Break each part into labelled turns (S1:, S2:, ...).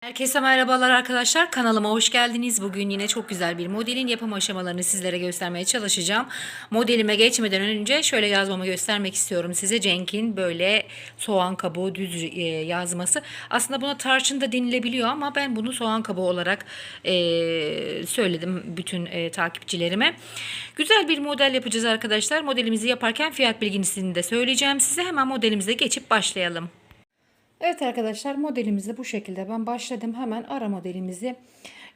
S1: Herkese merhabalar arkadaşlar. Kanalıma hoş geldiniz. Bugün yine çok güzel bir modelin yapım aşamalarını sizlere göstermeye çalışacağım. Modelime geçmeden önce şöyle yazmamı göstermek istiyorum size. Cenk'in böyle soğan kabuğu düz e, yazması. Aslında buna tarçın da denilebiliyor ama ben bunu soğan kabuğu olarak e, söyledim bütün e, takipçilerime. Güzel bir model yapacağız arkadaşlar. Modelimizi yaparken fiyat bilgisini de söyleyeceğim size. Hemen modelimize geçip başlayalım. Evet arkadaşlar modelimizi bu şekilde ben başladım. Hemen ara modelimizi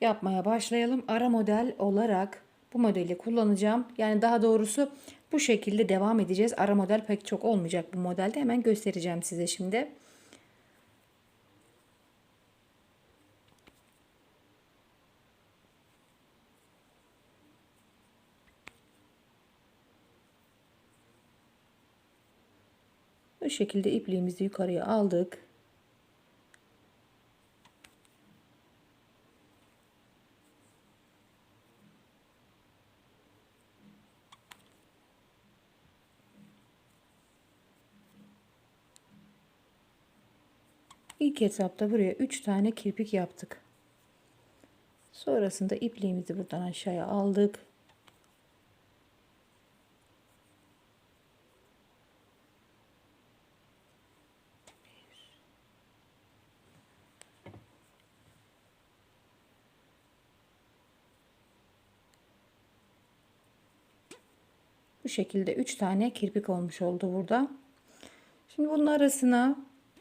S1: yapmaya başlayalım. Ara model olarak bu modeli kullanacağım. Yani daha doğrusu bu şekilde devam edeceğiz. Ara model pek çok olmayacak bu modelde. Hemen göstereceğim size şimdi. Bu şekilde ipliğimizi yukarıya aldık. İlk etapta buraya 3 tane kirpik yaptık. Sonrasında ipliğimizi buradan aşağıya aldık. Bu şekilde 3 tane kirpik olmuş oldu burada. Şimdi bunun arasına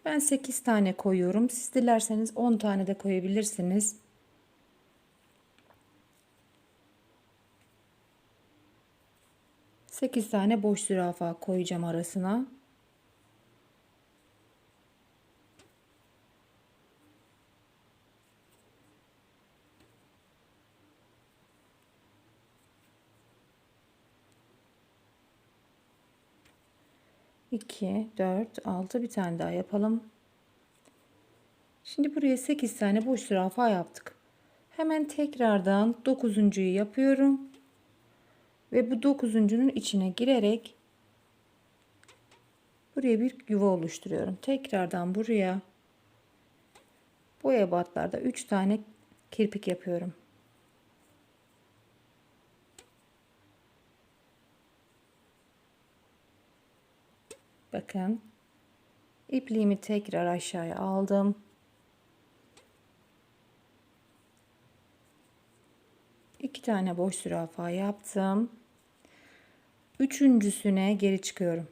S1: ben 8 tane koyuyorum. Siz dilerseniz 10 tane de koyabilirsiniz. Sekiz tane boş zürafa koyacağım arasına. İki, dört, altı bir tane daha yapalım. Şimdi buraya 8 tane boş zürafa yaptık. Hemen tekrardan 9.'yu yapıyorum. Ve bu 9.'unun içine girerek buraya bir yuva oluşturuyorum. Tekrardan buraya boya batlarda 3 tane kirpik yapıyorum. Bakın ipliğimi tekrar aşağıya aldım. iki tane boş zürafa yaptım. Üçüncüsüne geri çıkıyorum.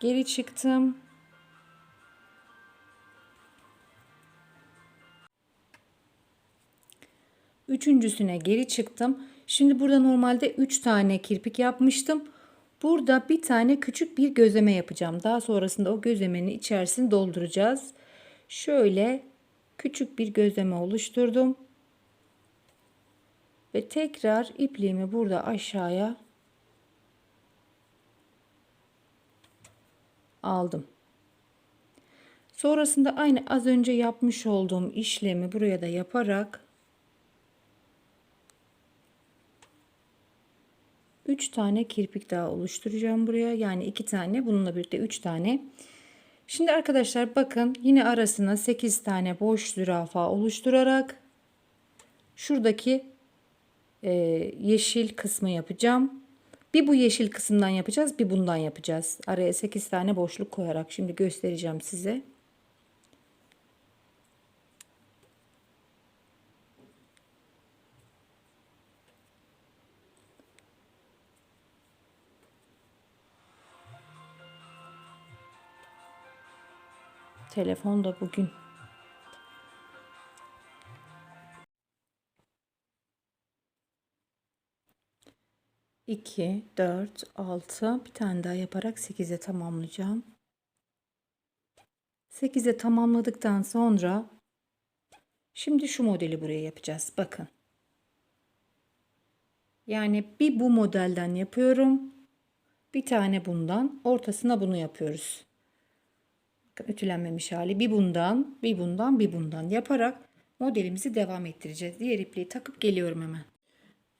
S1: Geri çıktım. Üçüncüsüne geri çıktım. Şimdi burada normalde 3 tane kirpik yapmıştım. Burada bir tane küçük bir gözleme yapacağım. Daha sonrasında o gözlemenin içerisini dolduracağız. Şöyle küçük bir gözleme oluşturdum. Ve tekrar ipliğimi burada aşağıya aldım. Sonrasında aynı az önce yapmış olduğum işlemi buraya da yaparak 3 tane kirpik daha oluşturacağım buraya. Yani 2 tane bununla birlikte 3 tane. Şimdi arkadaşlar bakın yine arasına 8 tane boş zürafa oluşturarak şuradaki e, yeşil kısmı yapacağım. Bir bu yeşil kısımdan yapacağız bir bundan yapacağız. Araya 8 tane boşluk koyarak şimdi göstereceğim size. Telefon da bugün. İki, dört, altı. Bir tane daha yaparak sekize tamamlayacağım. Sekize tamamladıktan sonra şimdi şu modeli buraya yapacağız. Bakın. Yani bir bu modelden yapıyorum. Bir tane bundan. Ortasına bunu yapıyoruz ütülenmemiş hali bir bundan bir bundan bir bundan yaparak modelimizi devam ettireceğiz. Diğer ipliği takıp geliyorum hemen.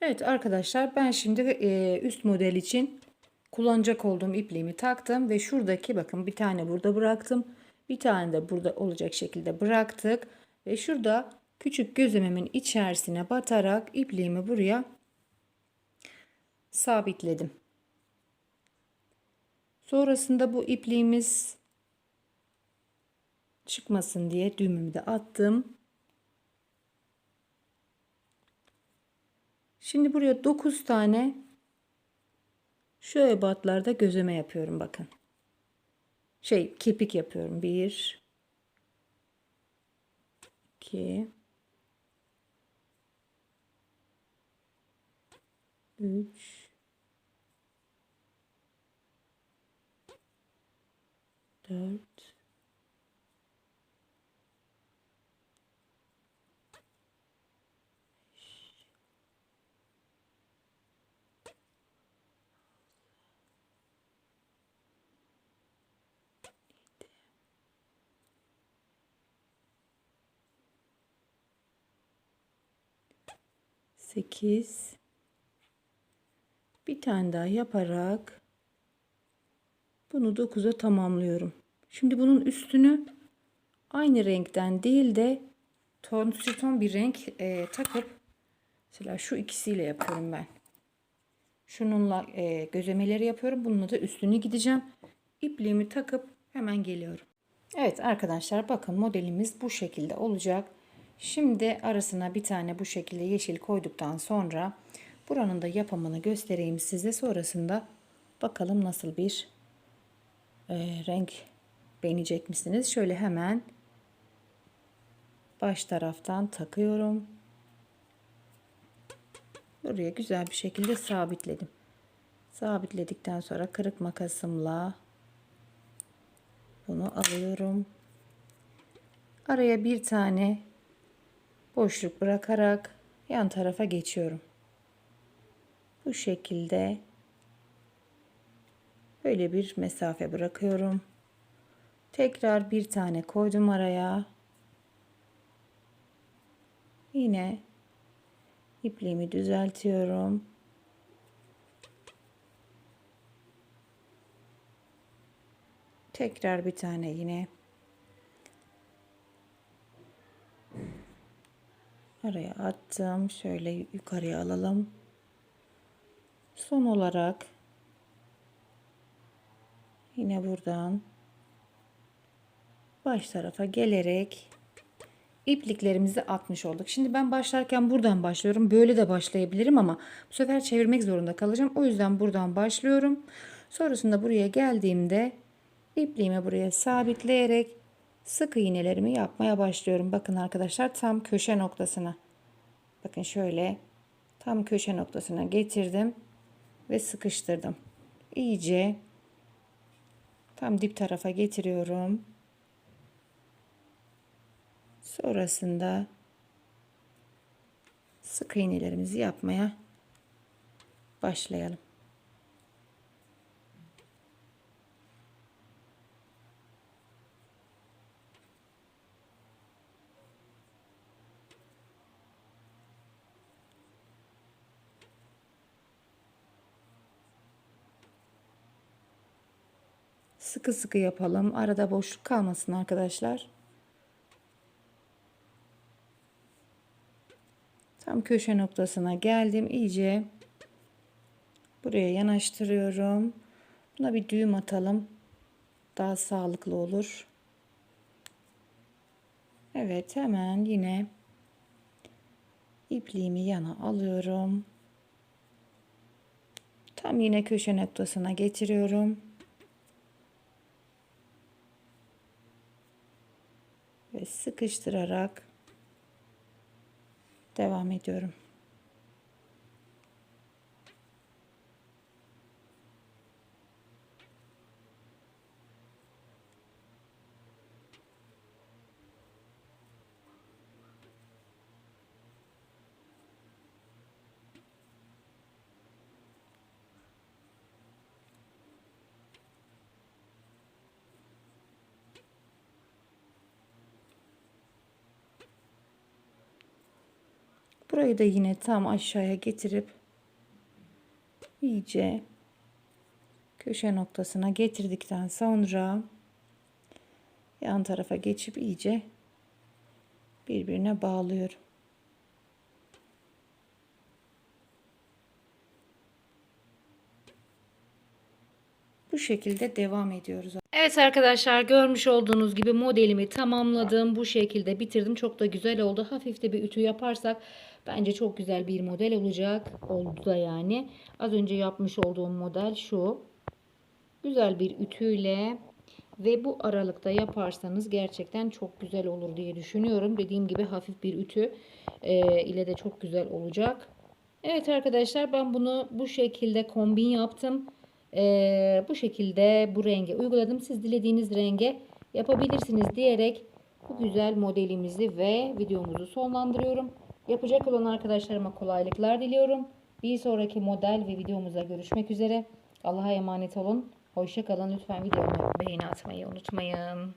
S1: Evet arkadaşlar ben şimdi e, üst model için kullanacak olduğum ipliğimi taktım ve şuradaki bakın bir tane burada bıraktım. Bir tane de burada olacak şekilde bıraktık ve şurada küçük gözlememin içerisine batarak ipliğimi buraya sabitledim. Sonrasında bu ipliğimiz çıkmasın diye düğümümü de attım. Şimdi buraya 9 tane şu ebatlarda gözleme yapıyorum bakın. Şey kepik yapıyorum. 1 2 3 4 8 bir tane daha yaparak bunu 9'a tamamlıyorum. Şimdi bunun üstünü aynı renkten değil de ton ton bir renk e, takıp mesela şu ikisiyle yapıyorum ben. Şununla e, gözemeleri yapıyorum. Bununla da üstünü gideceğim. İpliğimi takıp hemen geliyorum. Evet arkadaşlar bakın modelimiz bu şekilde olacak. Şimdi arasına bir tane bu şekilde yeşil koyduktan sonra buranın da yapımını göstereyim size. Sonrasında bakalım nasıl bir e, renk beğenecek misiniz? Şöyle hemen baş taraftan takıyorum. Buraya güzel bir şekilde sabitledim. Sabitledikten sonra kırık makasımla bunu alıyorum. Araya bir tane boşluk bırakarak yan tarafa geçiyorum. Bu şekilde böyle bir mesafe bırakıyorum. Tekrar bir tane koydum araya. Yine ipliğimi düzeltiyorum. Tekrar bir tane yine araya attım. Şöyle yukarıya alalım. Son olarak yine buradan baş tarafa gelerek ipliklerimizi atmış olduk. Şimdi ben başlarken buradan başlıyorum. Böyle de başlayabilirim ama bu sefer çevirmek zorunda kalacağım. O yüzden buradan başlıyorum. Sonrasında buraya geldiğimde ipliğimi buraya sabitleyerek sık iğnelerimi yapmaya başlıyorum. Bakın arkadaşlar tam köşe noktasına. Bakın şöyle tam köşe noktasına getirdim ve sıkıştırdım. İyice tam dip tarafa getiriyorum. Sonrasında sık iğnelerimizi yapmaya başlayalım. Sıkı sıkı yapalım. Arada boşluk kalmasın arkadaşlar. Tam köşe noktasına geldim. İyice buraya yanaştırıyorum. Buna bir düğüm atalım. Daha sağlıklı olur. Evet hemen yine ipliğimi yana alıyorum. Tam yine köşe noktasına getiriyorum. Ve sıkıştırarak devam ediyorum. Burayı da yine tam aşağıya getirip iyice köşe noktasına getirdikten sonra yan tarafa geçip iyice birbirine bağlıyorum. Bu şekilde devam ediyoruz. Evet arkadaşlar görmüş olduğunuz gibi modelimi tamamladım. Bu şekilde bitirdim. Çok da güzel oldu. Hafif de bir ütü yaparsak bence çok güzel bir model olacak. Oldu da yani. Az önce yapmış olduğum model şu. Güzel bir ütüyle ve bu aralıkta yaparsanız gerçekten çok güzel olur diye düşünüyorum. Dediğim gibi hafif bir ütü e, ile de çok güzel olacak. Evet arkadaşlar ben bunu bu şekilde kombin yaptım. Ee, bu şekilde bu renge uyguladım. Siz dilediğiniz renge yapabilirsiniz diyerek bu güzel modelimizi ve videomuzu sonlandırıyorum. Yapacak olan arkadaşlarıma kolaylıklar diliyorum. Bir sonraki model ve videomuzda görüşmek üzere. Allah'a emanet olun. Hoşça kalın. Lütfen videomu beğeni atmayı unutmayın.